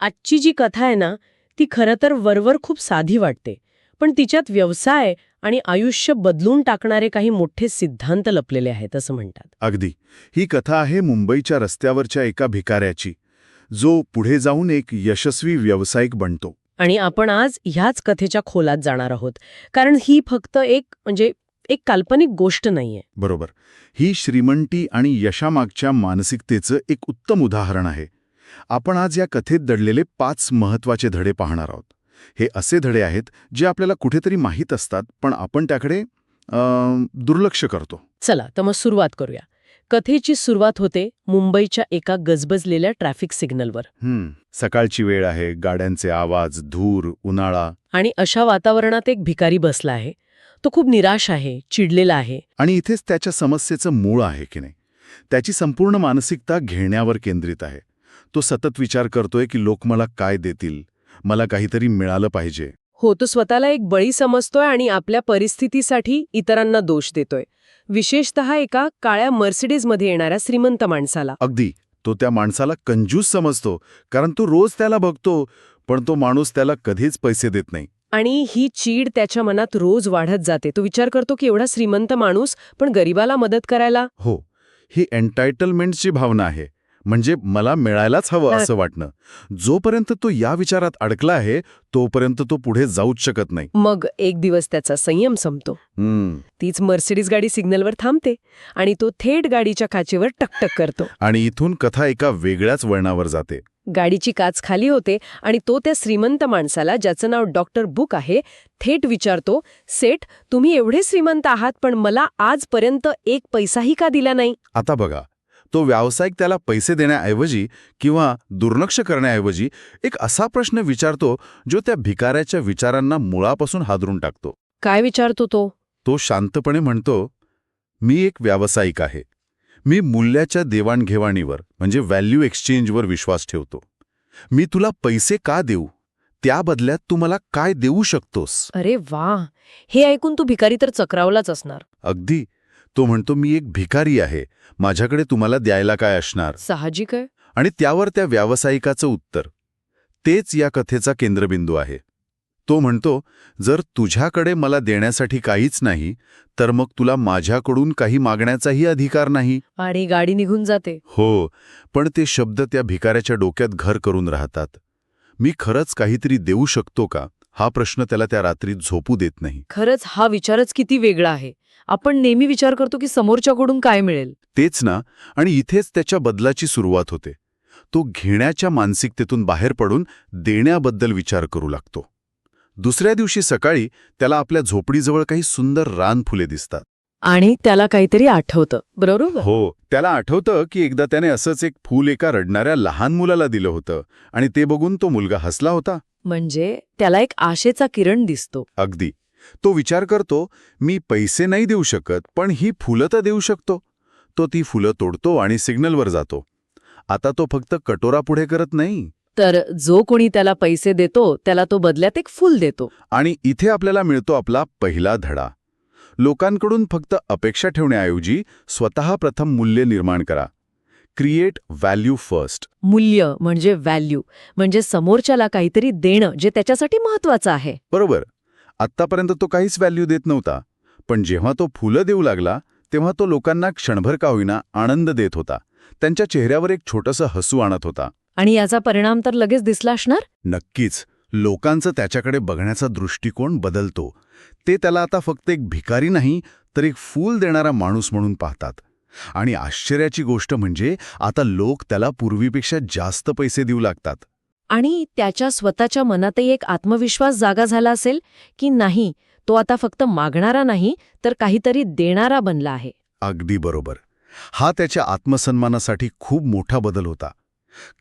आजची जी कथा आहे ना ती खरं तर वरवर खूप साधी वाटते. पण तिच्यात व्यवसाय आणि आयुष्य बदलून टाकणारे काही मोठे सिद्धांत लपलेले आहेत असं म्हणतात. अगदी. ही कथा आहे मुंबईच्या रस्त्यावरच्या एका भिकाऱ्याची जो पुढे जाऊन एक यशस्वी व्यावसायिक बनतो. आणि आपण आज ह्याच कथेच्या खोलात जाणार आहोत कारण ही फक्त एक म्हणजे एक काल्पनिक गोष्ट नाहीये. बरोबर. ही श्रीमंती आणि यशामागच्या मानसिकतेचं एक उत्तम उदाहरण आहे. आपण आज या कथेत दडलेले पाच महत्त्वाचे धडे पाहणार आहोत. हे असे धडे आहेत जे आपल्याला कुठेतरी माहीत असतात पण आपण त्याकडे दुर्लक्ष करतो. चला तर मग सुरुवात करूया. कथेची सुरुवात होते मुंबईच्या एका गजबजलेल्या ट्रॅफिक सिग्नलवर. सकाळची वेळ आहे गाड्यांचे आवाज धूर उन्हाळा. आणि अशा वातावरणात एक भिकारी बसला आहे. तो खूप निराश आहे चिडलेला आहे. आणि इथेच त्याच्या समस्येचं मूळ आहे की नाही. त्याची संपूर्ण मानसिकता घेण्यावर केंद्रित आहे. तो सतत विचार करतोय की लोक मला काय देतील. मला काहीतरी मिळालं पाहिजे. हो तो स्वतःला एक बळी समजतोय आणि आपल्या परिस्थितीसाठी इतरांना दोष देतोय. विशेषत एका काळ्या मर्सिडीजमध्ये येणाऱ्या श्रीमंत माणसाला. अगदी. तो त्या माणसाला कंजूस समजतो कारण तो रोज त्याला बघतो पण तो माणूस त्याला कधीच पैसे देत नाही. आणि ही चीड त्याच्या मनात रोज वाढत जाते. तो विचार करतो की एवढा श्रीमंत माणूस पण गरीबाला मदत करायला? हो. ही एन्टायटलमेंटची भावना आहे. म्हणजे मला मिळायलाच हवं. असं वाटणं. जोपर्यंत तो या विचारात अडकला आहे तोपर्यंत तो पुढे जाऊच शकत नाही. मग एक दिवस त्याचा संयम संपतो. तीच मर्सिडीज गाडी सिग्नलवर थांबते आणि तो थेट गाडीच्या काचेवर टकटक करतो. आणि इथून कथा एका वेगळ्याच वळणावर जाते. गाडीची काच खाली होते आणि तो त्या श्रीमंत माणसाला ज्याचं नाव डॉक्टर बुक आहे थेट विचारतो सेठ तुम्ही एवढे श्रीमंत आहात पण मला आजपर्यंत एक पैसाही का दिला नाही? आता बघा तो व्यावसायिक त्याला पैसे देण्याऐवजी किंवा दुर्लक्ष करण्याऐवजी एक असा प्रश्न विचारतो जो त्या भिकाऱ्याच्या विचारांना मुळापासून हादरून टाकतो. काय विचारतो तो? तो शांतपणे म्हणतो मी एक व्यावसायिक आहे. मी मूल्याच्या देवाणघेवाणीवर म्हणजे व्हॅल्यू एक्सचेंजवर विश्वास ठेवतो. मी तुला पैसे का देऊ? त्या बदल्यात तू मला काय देऊ शकतोस? अरे वा! हे ऐकून तू भिकारी तर चक्रावलाच असणार. अगदी. तो म्हणतो मी एक भिकारी आहे. माझ्याकडे तुम्हाला द्यायला काय असणार? साहजिक आहे. आणि त्यावर त्या व्यावसायिकाचं उत्तर. तेच या कथेचा केंद्रबिंदू आहे. तो म्हणतो जर तुझ्याकडे मला देण्यासाठी काहीच नाही तर मग तुला माझ्याकडून काही मागण्याचाही अधिकार नाही. आणि गाडी निघून जाते. हो पण ते शब्द त्या भिकाऱ्याच्या डोक्यात घर करून राहतात. मी खरंच काहीतरी देऊ शकतो का? हा प्रश्न त्याला त्या रात्रीत झोपू देत नाही. खरंच हा विचारच किती वेगळा आहे. आपण नेहमी विचार करतो की समोरच्याकडून काय मिळेल. तेच ना आणि इथेच त्याच्या बदलाची सुरुवात होते. तो घेण्याच्या मानसिकतेतून बाहेर पडून देण्याबद्दल विचार करू लागतो. दुसऱ्या दिवशी सकाळी त्याला आपल्या झोपडीजवळ काही सुंदर रानफुले दिसतात. आणि त्याला काहीतरी आठवतं. बरोबर? हो त्याला आठवतं की एकदा त्याने असंच एक फूल एका रडणाऱ्या लहान मुलाला दिलं होतं आणि ते बघून तो मुलगा हसला होता. म्हणजे त्याला एक आशेचा किरण दिसतो. अगदी. तो विचार करतो मी पैसे नाही देऊ शकत पण ही फुलं तर देऊ शकतो. तो ती फुलं तोडतो आणि सिग्नलवर जातो. आता तो फक्त कटोरा पुढे करत नाही. तर जो कोणी त्याला पैसे देतो त्याला तो बदल्यात एक फुल देतो. आणि इथे आपल्याला मिळतो आपला पहिला धडा. लोकांकडून फक्त अपेक्षा ठेवण्याऐवजी स्वतः प्रथम मूल्य निर्माण करा. क्रिएट व्हॅल्यू फर्स्ट मूल्य म्हणजे व्हॅल्यू म्हणजे समोरच्याला काहीतरी देणं जे त्याच्यासाठी महत्वाचं आहे. बरोबर. आत्तापर्यंत तो काहीच व्हॅल्यू देत नव्हता. पण जेव्हा तो फुलं देऊ लागला तेव्हा तो लोकांना क्षणभर का होईना आनंद देत होता. त्यांच्या चेहऱ्यावर एक छोटंसं हसू आणत होता. आणि याचा परिणाम तर लगेच दिसला असणार? नक्कीच. लोकांचं त्याच्याकडे बघण्याचा दृष्टिकोन बदलतो. ते त्याला आता फक्त एक भिकारी नाही तर एक फूल देणारा माणूस म्हणून पाहतात. आणि आश्चर्याची गोष्ट म्हणजे आता लोक त्याला पूर्वीपेक्षा जास्त पैसे देऊ लागतात. आणि त्याच्या स्वतःच्या मनातही एक आत्मविश्वास जागा झाला असेल की नाही तो आता फक्त मागणारा नाही तर काहीतरी देणारा बनला आहे. अगदी बरोबर. हा त्याच्या आत्मसन्मानासाठी खूप मोठा बदल होता.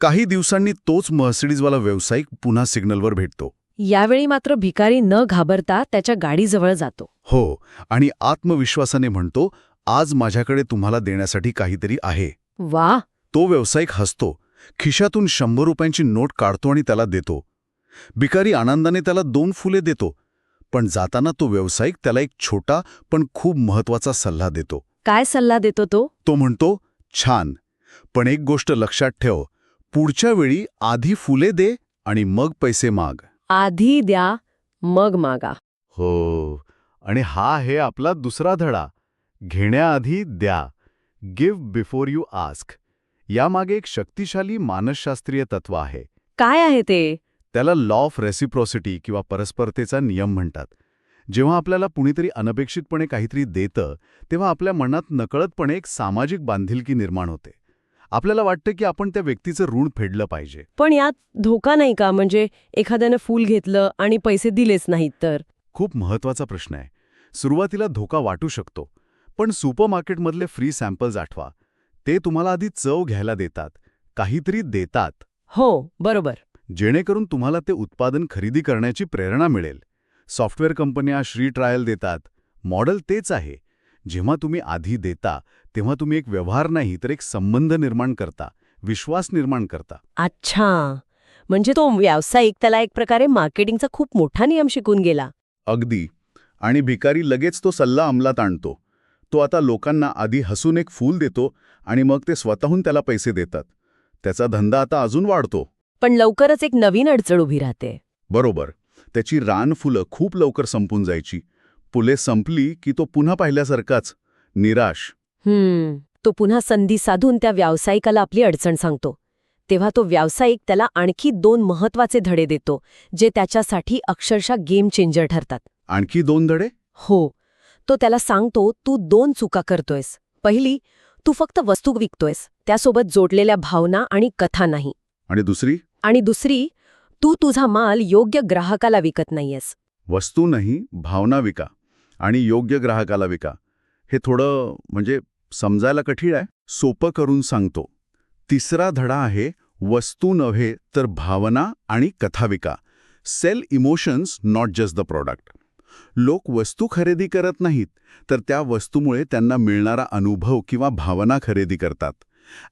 काही दिवसांनी तोच मर्सिडीजवाला व्यावसायिक पुन्हा सिग्नलवर भेटतो. यावेळी मात्र भिकारी न घाबरता त्याच्या गाडीजवळ जातो. हो आणि आत्मविश्वासाने म्हणतो आज माझ्याकडे तुम्हाला देण्यासाठी काहीतरी आहे. वा! तो व्यावसायिक हसतो खिशातून शंभर रुपयांची नोट काढतो आणि त्याला देतो. भिकारी आनंदाने त्याला दोन फुले देतो पण जाताना तो व्यावसायिक त्याला एक छोटा पण खूप महत्त्वाचा सल्ला देतो. काय सल्ला देतो तो? तो म्हणतो छान पण एक गोष्ट लक्षात ठेव पुढच्या वेळी आधी फुले दे आणि मग पैसे माग. आधी द्या मग मागा. हो आणि हा आहे आपला दुसरा धडा. घेण्याआधी द्या. गिव्ह बिफोर यू आस्क यामागे एक शक्तिशाली मानसशास्त्रीय तत्व आहे. काय आहे ते? त्याला लॉ ऑफ रेसिप्रोसिटी किंवा परस्परतेचा नियम म्हणतात. जेव्हा आपल्याला कुणीतरी अनपेक्षितपणे काहीतरी देतं तेव्हा आपल्या मनात नकळतपणे एक सामाजिक बांधिलकी निर्माण होते. आपल्याला वाटतं की आपण त्या व्यक्तीचं ऋण फेडलं पाहिजे. पण यात धोका नाही का? म्हणजे एखाद्यानं फूल घेतलं आणि पैसे दिलेच नाहीत तर? खूप महत्त्वाचा प्रश्न आहे. सुरुवातीला धोका वाटू शकतो पण सुपरमार्केटमधले फ्री सॅम्पल्स आठवा. ते तुम्हाला आधी चव घ्यायला देतात काहीतरी देतात. हो बरोबर. जेणेकरून तुम्हाला ते उत्पादन खरेदी करण्याची प्रेरणा मिळेल. सॉफ्टवेअर कंपन्या श्री ट्रायल देतात. मॉडेल तेच आहे. जेव्हा तुम्ही आधी देता तेव्हा तुम्ही एक व्यवहार नाही तर एक संबंध निर्माण करता विश्वास निर्माण करता. अच्छा. म्हणजे तो व्यावसायिक त्याला एक प्रकारे मार्केटिंगचा खूप मोठा नियम शिकून गेला. अगदी. आणि भिकारी लगेच तो सल्ला अंमलात आणतो. तो आता लोकांना आधी हसून एक फूल देतो आणि मग ते स्वतःहून त्याला पैसे देतात. त्याचा धंदा आता अजून वाढतो. पण लवकरच एक नवीन अडचण उभी राहते. बरोबर. त्याची रानफुलं खूप लवकर संपून जायची. फुले संपली की तो पुन्हा पाहिल्यासारखाच. निराश. हम्म. तो पुन्हा संधी साधून त्या व्यावसायिकाला आपली अडचण सांगतो. तेव्हा तो व्यावसायिक त्याला आणखी दोन महत्त्वाचे धडे देतो जे त्याच्यासाठी अक्षरशः गेम चेंजर ठरतात. आणखी दोन धडे? हो. तो त्याला सांगतो तू दोन चुका करतोयस. पहिली तू फक्त वस्तू विकतोयस. त्यासोबत जोडलेल्या भावना आणि कथा नाही. आणि दुसरी? आणि दुसरी तू तुझा माल योग्य ग्राहकाला विकत नाहीयेस. वस्तू नाही भावना विका आणि योग्य ग्राहकाला विका. हे थोडं म्हणजे समजायला कठीण आहे सोपं करून सांगतो. तिसरा धडा आहे वस्तू नव्हे तर भावना आणि कथा विका sell emotions not just the product लोक वस्तू खरेदी करत नाहीत तर त्या वस्तूमुळे त्यांना मिळणारा अनुभव किंवा भावना खरेदी करतात.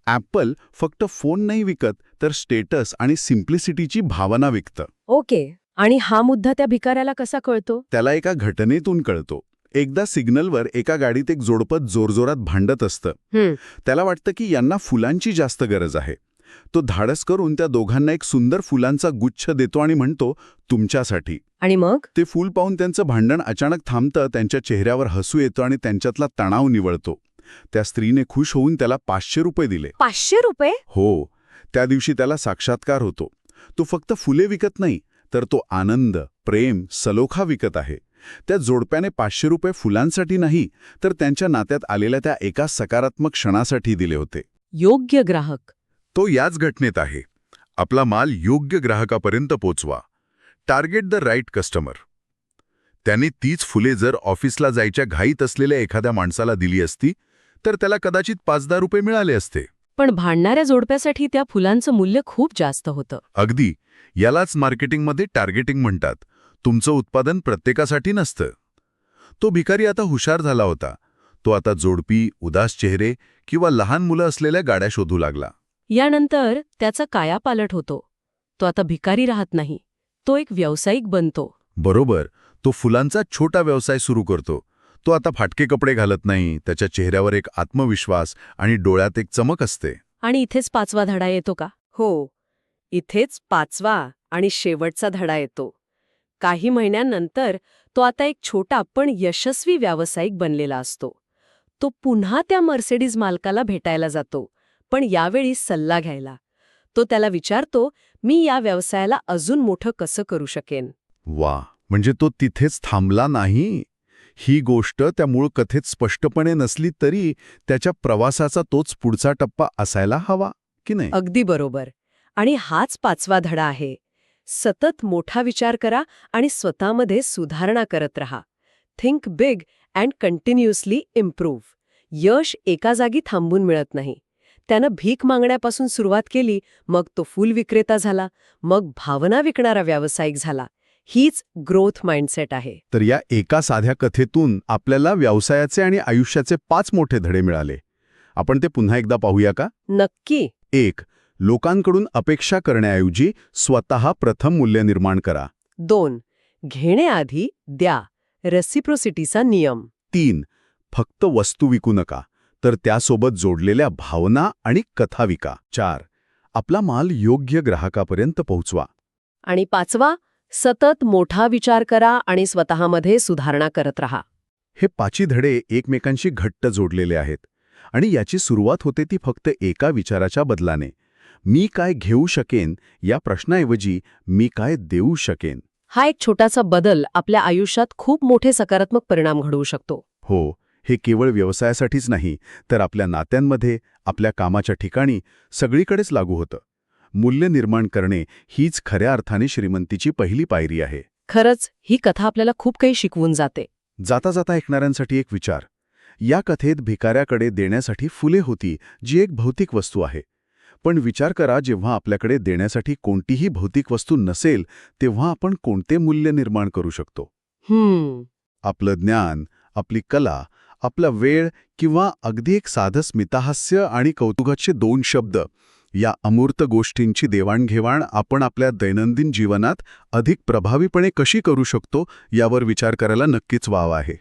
ॲपल फक्त फोन नाही विकत तर स्टेटस आणि सिम्प्लिसिटीची भावना विकतं. ओके. आणि हा मुद्दा त्या भिकाऱ्याला कसा कळतो? त्याला एका घटनेतून कळतो. एकदा सिग्नलवर एका गाडीत एक जोडपं जोरजोरात भांडत असतं. त्याला वाटतं की यांना फुलांची जास्त गरज आहे. तो धाडस करून त्या दोघांना एक सुंदर फुलांचा गुच्छ देतो आणि म्हणतो तुमच्यासाठी. आणि मग? ते फूल पाहून त्यांचं भांडण अचानक थांबतं त्यांच्या चेहऱ्यावर हसू येतं आणि त्यांच्यातला तणाव निवळतो. त्या स्त्रीने खुश होऊन त्याला पाचशे रुपये दिले. पाचशे रुपये? हो. त्या दिवशी त्याला साक्षात्कार होतो. तो फक्त फुले विकत नाही तर तो आनंद प्रेम सलोखा विकत आहे. त्या जोडप्याने पाचशे रुपये फुलांसाठी नाही तर त्यांच्या नात्यात आलेल्या त्या एका सकारात्मक क्षणासाठी दिले होते. योग्य ग्राहक. तो याच घटनेत आहे. आपला माल योग्य ग्राहकापर्यंत पोचवा. Target the right customer. त्यांनी तीच फुले जर ऑफिसला जायच्या घाईत असलेल्या एखाद्या माणसाला दिली असती तर त्याला कदाचित पाच दहा रुपये मिळाले असते. पण भांडणाऱ्या जोडप्यासाठी त्या फुलांचं मूल्य खूप जास्त होतं. अगदी. यालाच मार्केटिंगमध्ये टार्गेटिंग म्हणतात. तुमचं उत्पादन प्रत्येकासाठी नसतं. तो भिकारी आता हुशार झाला होता. तो आता जोडपी उदास चेहरे किंवा लहान मुलं असलेल्या गाड्या शोधू लागला. यानंतर त्याचा कायापालट होतो. तो आता भिकारी राहत नाही. तो एक व्यावसायिक बनतो. बरोबर. तो फुलांचा छोटा व्यवसाय सुरू करतो. तो आता फाटके कपडे घालत नाही त्याच्या चेहऱ्यावर एक आत्मविश्वास आणि डोळ्यात एक चमक असते. आणि इथेच पाचवा धडा येतो का? हो. इथेच पाचवा आणि शेवटचा धडा येतो. काही महिन्यांनंतर तो आता एक छोटा पण यशस्वी व्यावसायिक बनलेला असतो. तो पुन्हा त्या मर्सेडीज मालकाला भेटायला जातो पण यावेळी सल्ला घ्यायला. तो त्याला विचारतो मी या व्यवसायाला अजून मोठं कसं करू शकेन? वा म्हणजे तो तिथेच थांबला नाही? ही गोष्ट त्या मूळ कथेत स्पष्टपणे नसली तरी त्याच्या प्रवासाचा तोच पुढचा टप्पा असायला हवा की नाही? अगदी बरोबर. आणि हाच पाचवा धडा आहे. सतत मोठा विचार करा आणि स्वतःमध्ये सुधारणा करत रहा. Think big and continuously improve यश एका जागी थांबून मिळत नाही. त्यानं भीक मागण्यापासून सुरुवात केली मग तो फूल विक्रेता झाला मग भावना विकणारा व्यावसायिक झाला. हीच ग्रोथ माइंडसेट आहे. तर या एका साध्या कथेतून आपल्याला व्यवसायाचे आणि आयुष्याचे पाच मोठे धडे मिळाले. आपण ते पुन्हा एकदा पाहूया का? नक्की. एक लोकांकडून अपेक्षा करण्याऐवजी स्वतः प्रथम मूल्य निर्माण करा. दोन. घेण्याआधी द्या. रेसिप्रोसिटीचा नियम. तीन. फक्त वस्तू विकू नका तर त्यासोबत जोडलेल्या भावना आणि कथा विका. चार. आपला माल योग्य ग्राहकापर्यंत पोहोचवा. आणि पाचवा सतत मोठा विचार करा आणि स्वतःमध्ये सुधारणा करत रहा. हे पाची धडे एकमेकांशी घट्ट जोडलेले आहेत आणि याची सुरुवात होते ती फक्त एका विचाराच्या बदलाने. मी काय घेऊ शकेन या प्रश्नाऐवजी मी काय देऊ शकेन? हा एक छोटासा बदल आपल्या आयुष्यात खूप मोठे सकारात्मक परिणाम घडवू शकतो. हो हे केवळ व्यवसायासाठीच नाही तर आपल्या नात्यांमध्ये आपल्या कामाच्या ठिकाणी सगळीकडेच लागू होतं. मूल्य निर्माण करणे हीच खऱ्या अर्थाने श्रीमंतीची पहिली पायरी आहे. खरंच ही कथा आपल्याला खूप काही शिकवून जाते. जाता जाता ऐकणाऱ्यांसाठी एक विचार. या कथेत भिकाऱ्याकडे देण्यासाठी फुले होती जी एक भौतिक वस्तू आहे. पण विचार करा जेव्हा आपल्याकडे देण्यासाठी कोणतीही भौतिक वस्तू नसेल तेव्हा आपण कोणते मूल्य निर्माण करू शकतो? हम्म. आपलं ज्ञान आपली कला आपला वेळ किंवा अगदी एक साधं स्मिताहास्य आणि कौतुकाचे दोन शब्द या अमूर्त गोष्टींची देवाणघेवाण आपण आपल्या दैनंदिन जीवनात अधिक प्रभावीपणे कशी करू शकतो यावर विचार करायला नक्कीच वाव आहे.